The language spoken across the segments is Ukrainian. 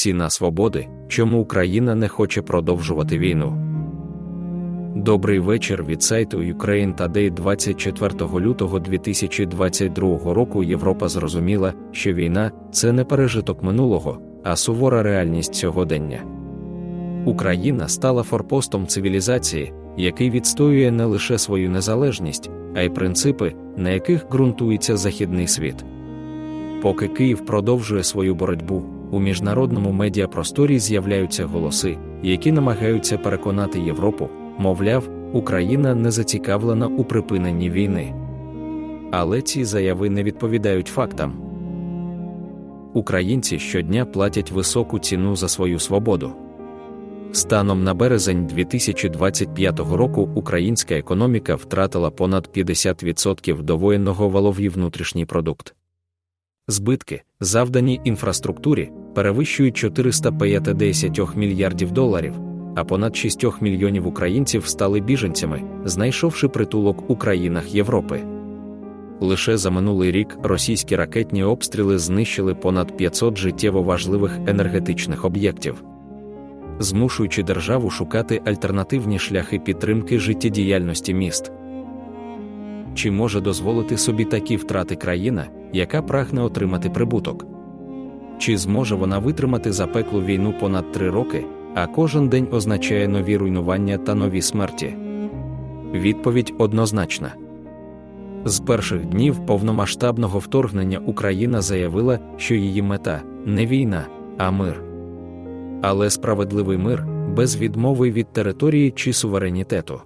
Ціна свободи, чому Україна не хоче продовжувати війну. Добрий вечір від сайту Ukraine Today 24 лютого 2022 року Європа зрозуміла, що війна це не пережиток минулого, а сувора реальність сьогодення. Україна стала форпостом цивілізації, який відстоює не лише свою незалежність, а й принципи, на яких ґрунтується західний світ. Поки Київ продовжує свою боротьбу, у міжнародному медіапросторі з'являються голоси, які намагаються переконати Європу, мовляв, Україна не зацікавлена у припиненні війни. Але ці заяви не відповідають фактам. Українці щодня платять високу ціну за свою свободу. Станом на березень 2025 року українська економіка втратила понад 50% довоєнного валові внутрішній продукт. Збитки, завдані інфраструктурі, перевищують 450 мільярдів доларів, а понад 6 мільйонів українців стали біженцями, знайшовши притулок у країнах Європи. Лише за минулий рік російські ракетні обстріли знищили понад 500 життєво важливих енергетичних об'єктів, змушуючи державу шукати альтернативні шляхи підтримки життєдіяльності міст. Чи може дозволити собі такі втрати країна, яка прагне отримати прибуток? Чи зможе вона витримати запеклу війну понад три роки, а кожен день означає нові руйнування та нові смерті? Відповідь однозначна. З перших днів повномасштабного вторгнення Україна заявила, що її мета не війна, а мир. Але справедливий мир без відмови від території чи суверенітету.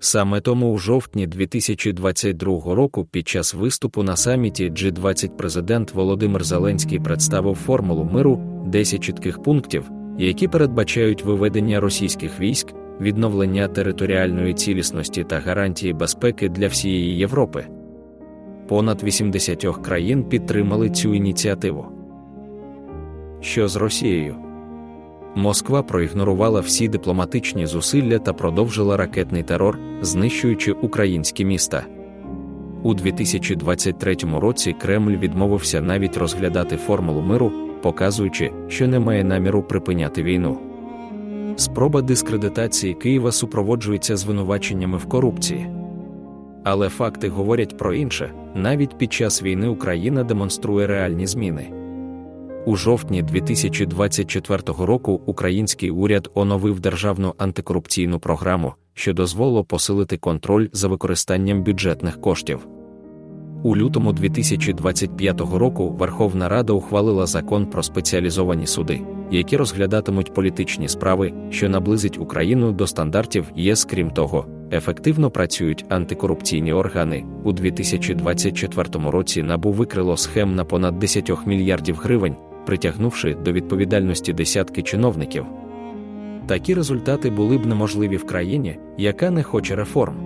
Саме тому у жовтні 2022 року під час виступу на саміті G20 президент Володимир Зеленський представив формулу миру 10 чітких пунктів, які передбачають виведення російських військ, відновлення територіальної цілісності та гарантії безпеки для всієї Європи. Понад 80 країн підтримали цю ініціативу. Що з Росією? Москва проігнорувала всі дипломатичні зусилля та продовжила ракетний терор, знищуючи українські міста. У 2023 році Кремль відмовився навіть розглядати формулу миру, показуючи, що не має наміру припиняти війну. Спроба дискредитації Києва супроводжується звинуваченнями в корупції. Але факти говорять про інше: навіть під час війни Україна демонструє реальні зміни. У жовтні 2024 року український уряд оновив державну антикорупційну програму, що дозволило посилити контроль за використанням бюджетних коштів. У лютому 2025 року Верховна Рада ухвалила закон про спеціалізовані суди, які розглядатимуть політичні справи, що наблизить Україну до стандартів ЄС. Крім того, ефективно працюють антикорупційні органи. У 2024 році НАБУ викрило схем на понад 10 мільярдів гривень притягнувши до відповідальності десятки чиновників. Такі результати були б неможливі в країні, яка не хоче реформ.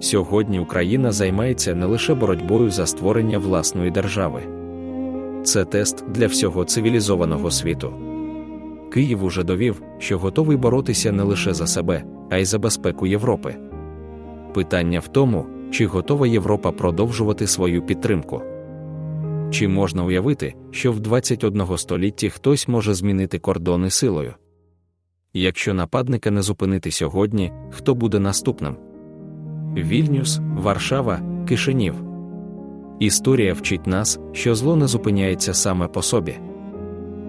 Сьогодні Україна займається не лише боротьбою за створення власної держави, це тест для всього цивілізованого світу. Київ уже довів, що готовий боротися не лише за себе, а й за безпеку Європи. Питання в тому, чи готова Європа продовжувати свою підтримку. Чи можна уявити, що в 21 столітті хтось може змінити кордони силою? Якщо нападника не зупинити сьогодні, хто буде наступним? Вільнюс, Варшава, Кишинів. Історія вчить нас, що зло не зупиняється саме по собі.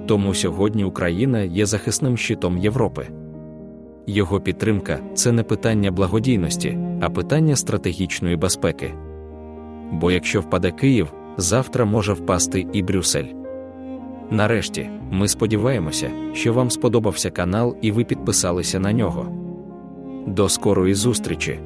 Тому сьогодні Україна є захисним щитом Європи. Його підтримка це не питання благодійності, а питання стратегічної безпеки. Бо якщо впаде Київ, завтра може впасти і Брюссель. Нарешті, ми сподіваємося, що вам сподобався канал і ви підписалися на нього. До скорої зустрічі!